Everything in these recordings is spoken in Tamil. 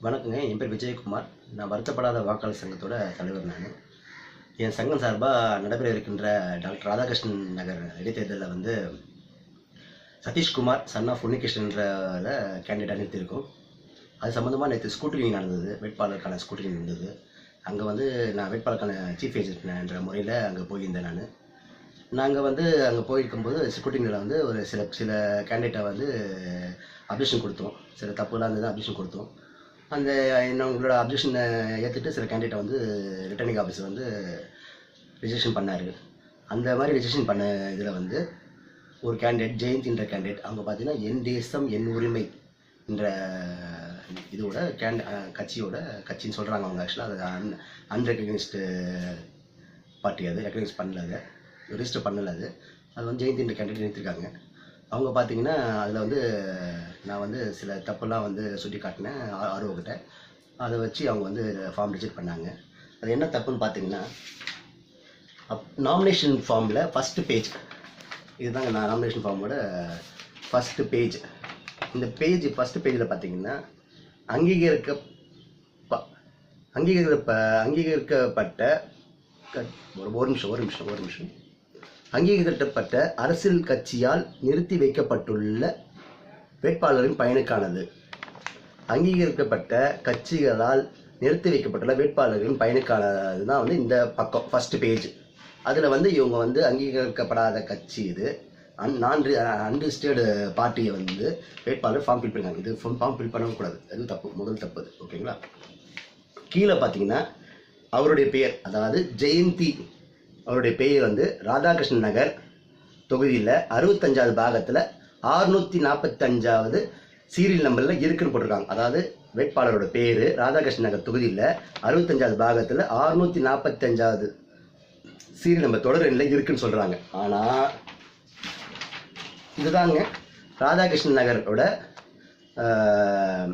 வணக்கங்க. என் பேர் விஜயகுமார். நான் வருத்தப்படாத வாக்காளர் சங்கத்தோட தலைவர் நான். என் சங்கம் சார்பாக நடைபெற இருக்கின்ற டாக்டர் ராதாகிருஷ்ணன் நகர் இடைத்தேர்தலில் வந்து சதீஷ்குமார் சன் ஆஃப் உன்னிகிருஷ்ணன்றல கேண்டிடேட் நிறுத்தியிருக்கோம் அது சம்மந்தமாக நேற்று ஸ்கூட்டரிங் நடந்தது. வேட்பாளருக்கான ஸ்கூட்டரிங் நடந்தது. அங்கே வந்து நான் வேட்பாளருக்கான சீஃப் ஏஜென்ட்ன்ற முறையில் அங்கே போயிருந்தேன் நான். நாங்கள் வந்து அங்கே போயிருக்கும்போது ஸ்கூட்டிங்கில் வந்து ஒரு சில சில கேண்டிடேட்டை வந்து அப்ளிகேஷன் கொடுத்தோம். சில தப்புலாம் இருந்தது அப்ளிகேஷன் கொடுத்தோம். அந்த என்ன உங்களோட அப்ஜெக்ஷனை ஏற்றுட்டு சில கேண்டிடேட்டை வந்து ரிட்டர்னிங் ஆஃபீஸர் வந்து ரிஜிஸ்ட்ரேஷன் பண்ணார். அந்த மாதிரி ரிஜிஸ்ட்ரேஷன் பண்ண இதில் வந்து ஒரு கேண்டிடேட் ஜெயந்தின்ற கேண்டிடேட் அவங்க பார்த்தீங்கன்னா என் தேசம் என் உரிமை என்ற இதோட கேண்ட் கட்சியோட கட்சின்னு சொல்கிறாங்க அவங்க ஆக்சுவலாக அது அன் அன்ரெகனைஸ்டு பார்ட்டி அது. ரெக்கனைஸ் பண்ணல அது. ரிஜிஸ்டர் பண்ணல அது. அது வந்து ஜெயந்தின்ற கேண்டிடேட் நிறுத்திருக்காங்க. அவங்க பார்த்தீங்கன்னா அதில் வந்து நான் வந்து சில தப்பெல்லாம் வந்து சுட்டி காட்டினேன் ஆர்வக்கிட்ட. அதை வச்சு அவங்க வந்து ஃபார்ம் ரிஜெக்ட் பண்ணாங்க. அது என்ன தப்புன்னு பார்த்தீங்கன்னா அப் நாமினேஷன் ஃபார்மில் ஃபஸ்ட்டு பேஜ் இதுதாங்க நான் நாமினேஷன் ஃபார்மோட ஃபஸ்ட்டு பேஜ் இந்த பேஜ் ஃபஸ்ட்டு பேஜில் பார்த்தீங்கன்னா அங்கீகரிக்க ப- அங்கீகரிப்ப அங்கீகரிக்கப்பட்ட ஒரு ஒரு நிமிஷம் ஒரு நிமிஷம் ஒரு நிமிஷம். அங்கீகரிக்கப்பட்ட அரசியல் கட்சியால் நிறுத்தி வைக்கப்பட்டுள்ள வேட்பாளரின் பயனுக்கானது. அங்கீகரிக்கப்பட்ட கட்சிகளால் நிறுத்தி வைக்கப்பட்டுள்ள வேட்பாளர்களின் பயனுக்கானது தான் வந்து இந்த பக்கம் ஃபர்ஸ்ட் பேஜ் அதில் வந்து இவங்க வந்து அங்கீகரிக்கப்படாத கட்சி இது. அன் நான் அன்ரிஜிஸ்டர்டு பார்ட்டியை வந்து வேட்பாளர் ஃபார்ம் ஃபில் பண்ணிருக்காங்க. இது ஃபார்ம் ஃபில் பண்ணக்கூடாது அது தப்பு முதல் தப்பு அது. ஓகேங்களா கீழே பார்த்தீங்கன்னா அவருடைய பெயர் அதாவது ஜெயந்தி அவருடைய பெயர் வந்து ராதாகிருஷ்ணன் நகர் தொகுதியில் அறுபத்தஞ்சாவது பாகத்தில் ஆறுநூற்றி நாற்பத்தஞ்சாவது சீரியல் நம்பரில் இருக்குன்னு போட்டிருக்காங்க. அதாவது வேட்பாளரோட பேர் ராதாகிருஷ்ணன் நகர் தொகுதியில் அறுபத்தஞ்சாவது பாகத்தில் ஆறுநூற்றி நாற்பத்தஞ்சாவது சீரியல் நம்பர் தொடர் எண்ணில் இருக்குன்னு சொல்கிறாங்க ஆனால் இதுதாங்க ராதாகிருஷ்ணன் நகரோட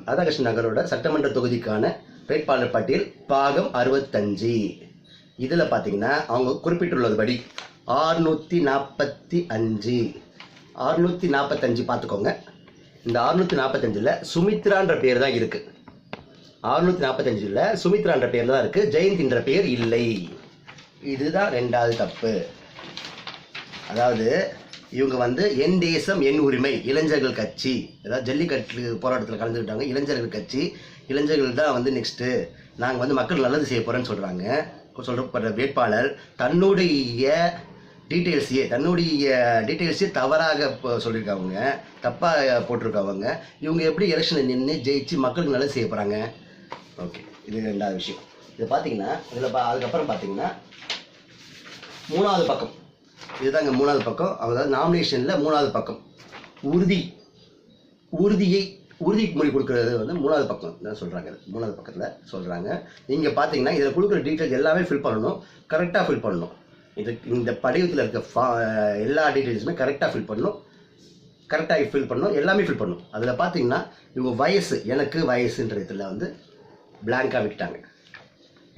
ராதாகிருஷ்ணன் நகரோட சட்டமன்ற தொகுதிக்கான வேட்பாளர் பட்டியல் பாகம் அறுபத்தஞ்சு. இதில் பார்த்தீங்கன்னா அவங்க குறிப்பிட்டுள்ளதுபடி ஆறுநூற்றி நாற்பத்தி அஞ்சு. ஆறுநூற்றி நாற்பத்தஞ்சு பார்த்துக்கோங்க இந்த ஆறுநூற்றி நாற்பத்தஞ்சில் சுமித்ரான்ற பேர் தான் இருக்குது ஆறுநூற்றி நாற்பத்தஞ்சில் சுமித்ரான்ற பேர் தான் இருக்குது ஜெயந்தின்ற பேர் இல்லை. இதுதான் ரெண்டாவது தப்பு. அதாவது இவங்க வந்து என் தேசம் என் உரிமை இளைஞர்கள் கட்சி. அதாவது ஜல்லிக்கட்டு போராட்டத்தில் கலந்துக்கிட்டாங்க இளைஞர்கள் கட்சி இளைஞர்கள் தான் வந்து நெக்ஸ்ட்டு நாங்கள் வந்து மக்கள் நல்லது செய்ய போகிறோன்னு சொல்கிறாங்க சொல்லப்படுற வேட்பாளர் தன்னுடைய டீட்டெயில்ஸையே தன்னுடைய டீட்டெயில்ஸே தவறாக இப்போ சொல்லியிருக்காங்க தப்பாக போட்டிருக்காங்க இவங்க எப்படி எலெக்ஷனில் நின்று ஜெயிச்சு மக்களுக்கு நல்லது செய்ய போகிறாங்க ஓகே இது ரெண்டாவது விஷயம். இது பார்த்தீங்கன்னா இதில் பா அதுக்கப்புறம் பார்த்தீங்கன்னா மூணாவது பக்கம். இதுதாங்க மூணாவது பக்கம். அதாவது நாமினேஷனில் மூணாவது பக்கம். உறுதி. உறுதியை உறுதிமொழி கொடுக்கறது வந்து மூணாவது பக்கம் தான் சொல்கிறாங்க மூணாவது பக்கத்தில் சொல்கிறாங்க நீங்கள் பார்த்தீங்கன்னா இதில் கொடுக்குற டீட்டெயில்ஸ் எல்லாமே ஃபில் பண்ணணும். கரெக்டாக ஃபில் பண்ணணும். இது இந்த படிவத்தில் இருக்க ஃபா எல்லா டீட்டெயில்ஸுமே கரெக்டாக ஃபில் பண்ணணும். கரெக்டாக ஃபில் பண்ணணும். எல்லாமே ஃபில் பண்ணணும். அதில் பார்த்தீங்கன்னா இவங்க வயசு எனக்கு வயசுன்ற இதில் வந்து பிளாங்காக விட்டுட்டாங்க.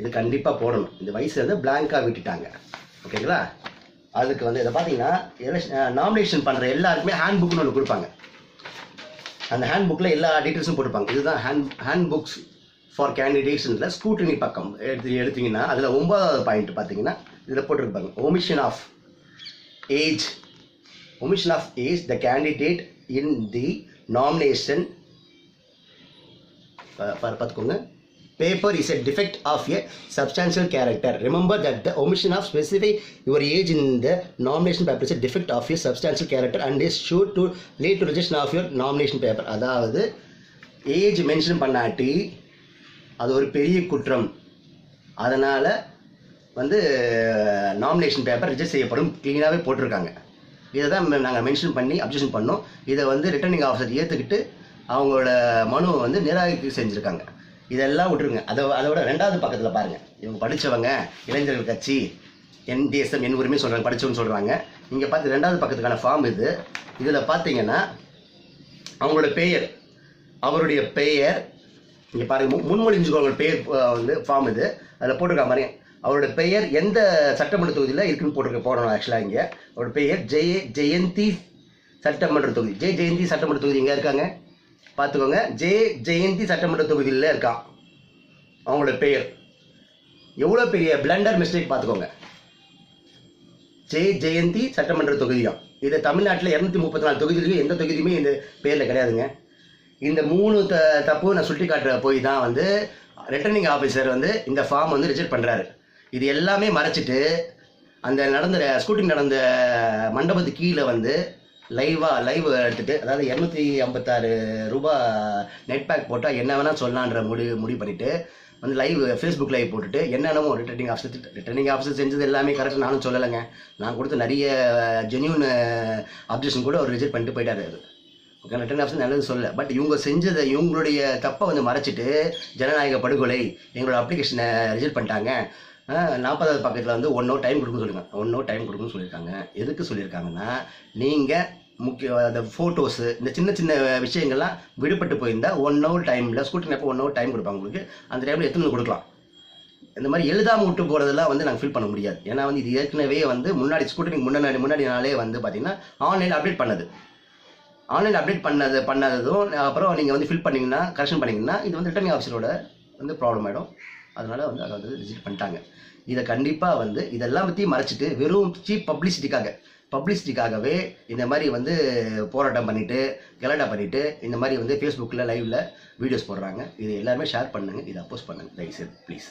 இது கண்டிப்பாக போடணும். இந்த வயசு வந்து பிளாங்காக விட்டுட்டாங்க. ஓகேங்களா அதுக்கு வந்து இதை பார்த்தீங்கன்னா எலெக்ஷன் நாமினேஷன் பண்ணுற எல்லாருக்குமே ஹேண்ட் புக்னு ஒன்று கொடுப்பாங்க. அந்த ஹேண்ட் புக்கில் எல்லா டீட்டெயில்ஸும் போட்டுப்பாங்க இதுதான் ஹேண்ட் ஹேண்ட் புக்ஸ் ஃபார் கேண்டிடேட்ஸில் ஸ்கூட்டனி பக்கம். எடுத்து எடுத்திங்கன்னா அதில் ஒன்பதாவது பாயிண்ட் பார்த்தீங்கன்னா இதில் போட்டிருப்பாங்க omission of age omission of age the candidate in the nomination ப- ப- பார்த்துக்கோங்க. Paper is a defect of a substantial character remember that the omission of specify your age in the nomination paper is a defect of a substantial character and is sure to lead to rejection of your nomination paper அதாவது ஏஜ் மென்ஷன் பண்ணாட்டி அது ஒரு பெரிய குற்றம் அதனால் வந்து நாமினேஷன் பேப்பர் ரிஜெக்ட் செய்யப்படும் க்ளீனாகவே போட்டிருக்காங்க இதை தான் நாங்கள் மென்ஷன் பண்ணி அப்ஜெக்ஷன் பண்ணோம் இதை வந்து ரிட்டர்னிங் ஆஃபீஸர் ஏற்றுக்கிட்டு அவங்களோட மனுவை வந்து நிராகரிப்பு செஞ்சுருக்காங்க இதெல்லாம் விட்டுருங்க. அதை அதோட ரெண்டாவது பக்கத்தில் பாருங்கள் இவங்க படித்தவங்க இளைஞர்கள் கட்சி என் என் உரிமை சொல்கிறாங்க படித்தவங்க சொல்கிறாங்க இங்கே பார்த்து ரெண்டாவது பக்கத்துக்கான ஃபார்ம் இது. இதில் பார்த்தீங்கன்னா அவங்களோட பெயர் அவருடைய பெயர் இங்கே பாருங்கள் மு- முன்மொழிஞ்சுக்கோங்க பெயர் வந்து ஃபார்ம் இது. அதில் போட்டிருக்காங்க பாருங்க. அவரோட பெயர் எந்த சட்டமன்ற தொகுதியில் இருக்குன்னு போட்டிருக்க போடணும் ஆக்சுவலாக இங்கே. அவரோட பெயர் ஜெய ஜெயந்தி சட்டமன்ற தொகுதி. ஜெய ஜெயந்தி சட்டமன்ற தொகுதி எங்கே இருக்காங்க? பார்த்துக்கோங்க ஜே ஜெயந்தி சட்டமன்ற தொகுதியில் இருக்கான் அவங்களோட பெயர். எவ்வளோ பெரிய பிளண்டர் மிஸ்டேக் பார்த்துக்கோங்க ஜே ஜெயந்தி சட்டமன்ற தொகுதியாம் இது தமிழ்நாட்டில் இரநூத்தி முப்பத்தி நாலு தொகுதியிலையும் எந்த தொகுதியுமே இந்த பேரில் கிடையாதுங்க. இந்த மூணு த தப்பு நான் சுட்டி காட்டுற போய் தான் வந்து ரிட்டர்னிங் ஆஃபீஸர் வந்து இந்த ஃபார்ம் வந்து ரிஜெக்ட் பண்ணுறாரு இது எல்லாமே மறைச்சிட்டு அந்த நடந்த ஸ்கூட்டிங் நடந்த மண்டபத்து கீழே வந்து லைவாக லைவ் எடுத்துட்டு அதாவது இரநூத்தி ஐம்பத்தாறு ரூபா நெட் பேக் போட்டால் என்ன வேணால் சொல்லலான்ற முடிவு முடிவு பண்ணிவிட்டு வந்து லைவ் ஃபேஸ்புக் லைவ் போட்டுட்டு என்னென்னமோ ரிட்டர்னிங் ஆஃபீஸர் ரிட்டர்னிங் ஆஃபீஸர் செஞ்சது எல்லாமே கரெக்டாக நானும் சொல்லலைங்க. நான் கொடுத்த நிறைய ஜென்யூன் அப்ஜெக்ஷன் கூட அவர் ரிஜெக்ட் பண்ணிட்டு போயிட்டார் ஓகே ரிட்டர்ன் ஆஃபீஸர் நல்லது சொல்ல பட் இவங்க செஞ்சதை இவங்களுடைய தப்பை வந்து மறைச்சிட்டு ஜனநாயக படுகொலை எங்களோட அப்ளிகேஷனை ரிஜெக்ட் பண்ணிட்டாங்க. நாற்பதாவது பக்கத்தில் வந்து ஒன் ஹவர் டைம் கொடுக்குன்னு சொல்லியிருக்காங்க ஒன் ஹவர் டைம் கொடுக்குன்னு சொல்லியிருக்காங்க எதுக்கு சொல்லியிருக்காங்கன்னா நீங்கள் முக்கிய அந்த ஃபோட்டோஸு இந்த சின்ன சின்ன விஷயங்கள்லாம் விடுபட்டு போயிருந்தால் ஒன் ஹவர் டைமில் ஸ்கூட்டர் எப்போ ஒன் ஹவர் டைம் கொடுப்பாங்க உங்களுக்கு? அந்த டைமில் எத்தனை கொடுக்கலாம்? இந்த மாதிரி எழுதாமல் விட்டு போகிறதெல்லாம் வந்து நாங்கள் ஃபில் பண்ண முடியாது. ஏன்னா வந்து இது ஏற்கனவே வந்து முன்னாடி ஸ்கூட்டரிங் முன்னாடி முன்னாடி நாளே வந்து பார்த்தீங்கன்னா ஆன்லைன் அப்டேட் பண்ணது. ஆன்லைன் அப்டேட் பண்ணது பண்ணதும் அப்புறம் நீங்கள் வந்து ஃபில் பண்ணிங்கன்னா கரெக்ஷன் பண்ணிங்கன்னா இது வந்து ரிட்டர்னிங் ஆஃபீஸரோட வந்து ப்ராப்ளம் ஆகிடும் அதனால் வந்து அதை வந்து ரிஜெக்ட் பண்ணிட்டாங்க. இதை கண்டிப்பாக வந்து இதெல்லாம் பற்றி மறைச்சிட்டு வெறும் சீப் பப்ளிசிட்டிக்காக பப்ளிசிட்டிக்காகவே இந்த மாதிரி வந்து போராட்டம் பண்ணிவிட்டு கலடா பண்ணிவிட்டு இந்த மாதிரி வந்து ஃபேஸ்புக்கில் லைவில் வீடியோஸ் போடுறாங்க. இது எல்லாருமே ஷேர் பண்ணுங்க. இதை அப்போஸ் பண்ணுங்க. தயவுசெய்து ப்ளீஸ்